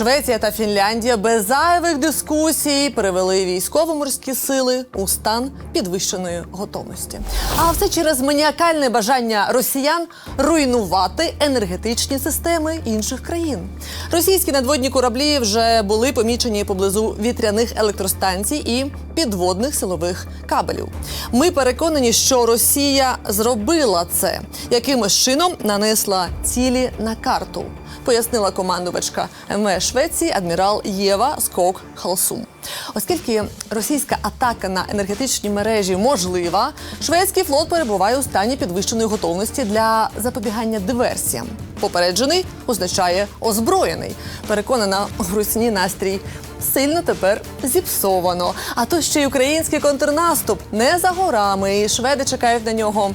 Швеція та Фінляндія без зайвих дискусій привели військово-морські сили у стан підвищеної готовності. А все через маніакальне бажання росіян руйнувати енергетичні системи інших країн. Російські надводні кораблі вже були помічені поблизу вітряних електростанцій і підводних силових кабелів. Ми переконані, що Росія зробила це, якимось чином нанесла цілі на карту пояснила командувачка МВС Швеції адмірал Єва Скок Халсум. Оскільки російська атака на енергетичні мережі можлива, шведський флот перебуває у стані підвищеної готовності для запобігання диверсіям. Попереджений означає озброєний. Переконана в русні настрій. Сильно тепер зіпсовано. А то ще й український контрнаступ не за горами, і шведи чекають на нього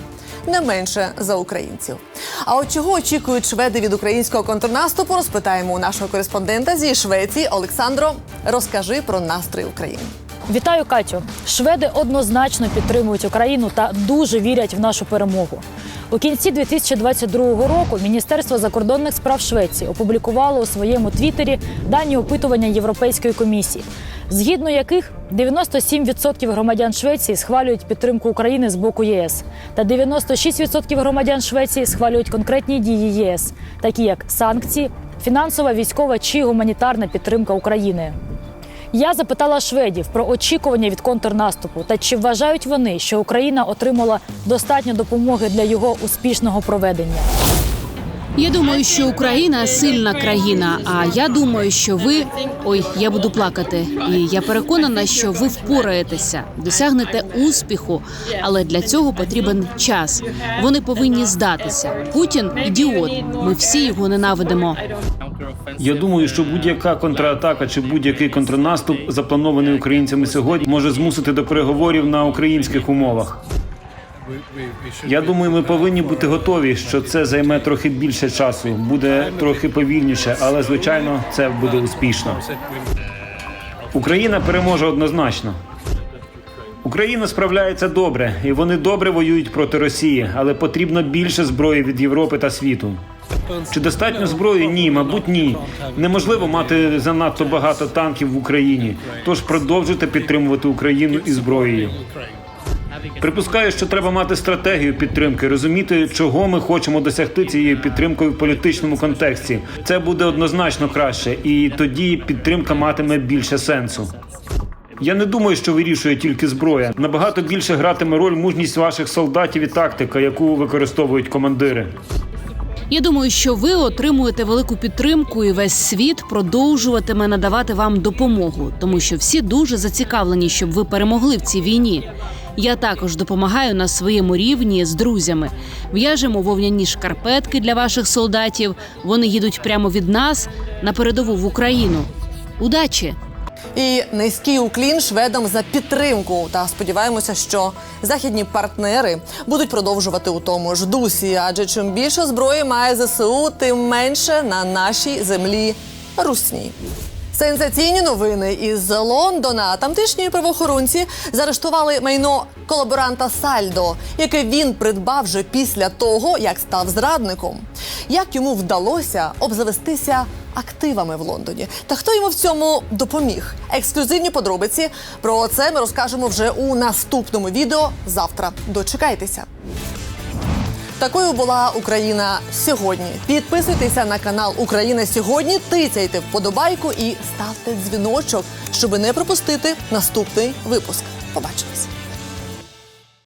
не менше за українців. А от чого очікують шведи від українського контрнаступу, розпитаємо у нашого кореспондента зі Швеції Олександро. Розкажи про настрій України. Вітаю, Катю. Шведи однозначно підтримують Україну та дуже вірять в нашу перемогу. У кінці 2022 року Міністерство закордонних справ Швеції опублікувало у своєму твіттері дані опитування Європейської комісії, згідно яких 97% громадян Швеції схвалюють підтримку України з боку ЄС, та 96% громадян Швеції схвалюють конкретні дії ЄС, такі як санкції, фінансова, військова чи гуманітарна підтримка України. Я запитала шведів про очікування від контрнаступу та чи вважають вони, що Україна отримала достатньо допомоги для його успішного проведення. Я думаю, що Україна сильна країна. А я думаю, що ви ой, я буду плакати. І я переконана, що ви впораєтеся, досягнете успіху. Але для цього потрібен час. Вони повинні здатися. Путін ідіот. Ми всі його ненавидимо. Я думаю, що будь-яка контратака чи будь-який контрнаступ, запланований українцями сьогодні, може змусити до переговорів на українських умовах. Я думаю, ми повинні бути готові, що це займе трохи більше часу, буде трохи повільніше, але звичайно це буде успішно. Україна переможе однозначно. Україна справляється добре, і вони добре воюють проти Росії, але потрібно більше зброї від Європи та світу. Чи достатньо зброї? Ні, мабуть, ні. Неможливо мати занадто багато танків в Україні. Тож продовжуйте підтримувати Україну і зброєю. Припускаю, що треба мати стратегію підтримки, розуміти, чого ми хочемо досягти цією підтримкою в політичному контексті. Це буде однозначно краще, і тоді підтримка матиме більше сенсу. Я не думаю, що вирішує тільки зброя. Набагато більше гратиме роль мужність ваших солдатів і тактика, яку використовують командири. Я думаю, що ви отримуєте велику підтримку, і весь світ продовжуватиме надавати вам допомогу, тому що всі дуже зацікавлені, щоб ви перемогли в цій війні. Я також допомагаю на своєму рівні з друзями. В'яжемо вовняні шкарпетки для ваших солдатів. Вони їдуть прямо від нас на передову в Україну. Удачі! І низький уклін шведам за підтримку. Та сподіваємося, що західні партнери будуть продовжувати у тому ж дусі. Адже чим більше зброї має ЗСУ, тим менше на нашій землі русні. Сенсаційні новини із Лондона. Тамтешні правоохоронці заарештували майно колаборанта Сальдо, яке він придбав вже після того, як став зрадником. Як йому вдалося обзавестися активами в Лондоні? Та хто йому в цьому допоміг? Ексклюзивні подробиці про це ми розкажемо вже у наступному відео завтра. Дочекайтеся. Такою була Україна сьогодні. Підписуйтеся на канал Україна сьогодні, тицяйте вподобайку і ставте дзвіночок, щоб не пропустити наступний випуск. Побачимось.